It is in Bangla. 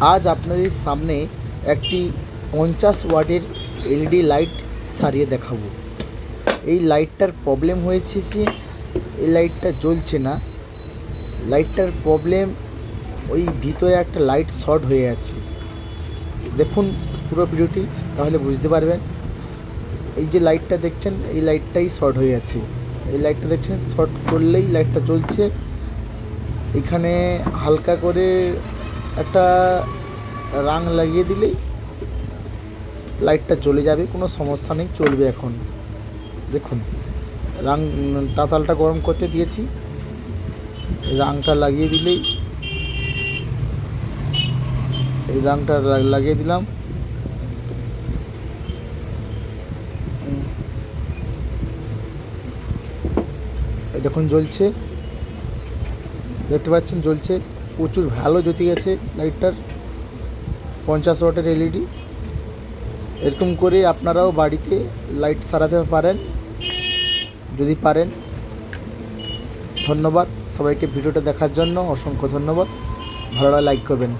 আজ আপনাদের সামনে একটি পঞ্চাশ ওয়াটের এলইডি লাইট সারিয়ে দেখাবো। এই লাইটটার প্রবলেম হয়েছে যে, এই লাইটটা জ্বলছে না। লাইটটার প্রবলেম ওই ভিতরে একটা লাইট শর্ট হয়ে আছে। দেখুন পুরো ভিডিওটি, তাহলে বুঝতে পারবেন। এই যে লাইটটা দেখছেন, এই লাইটটাই শর্ট হয়ে আছে। এই লাইটটা দেখছেন শর্ট করলেই লাইটটা জ্বলছে। এখানে হালকা করে একটা রাং লাগিয়ে দিলেই লাইটটা জ্বলে যাবে, কোনো সমস্যা নেই, চলবে এখন। দেখুন, রাং, তাতালটা গরম করতে দিয়েছি। রাংটা লাগিয়ে দিলেই, এই রাংটা লাগিয়ে দিলাম। দেখুন জ্বলছে। দেখতে পাচ্ছেন জ্বলছে। প্রচুর ভালো জ্যোতি গেছে লাইটটার পঞ্চাশ ওয়াটের এলইডি এরকম করে আপনারাও বাড়িতে লাইট সারাতে পারেন, যদি পারেন। ধন্যবাদ। সবাইকে ভিডিওটা দেখার জন্য অসংখ্য ধন্যবাদ। ভালোটা লাইক করবেন।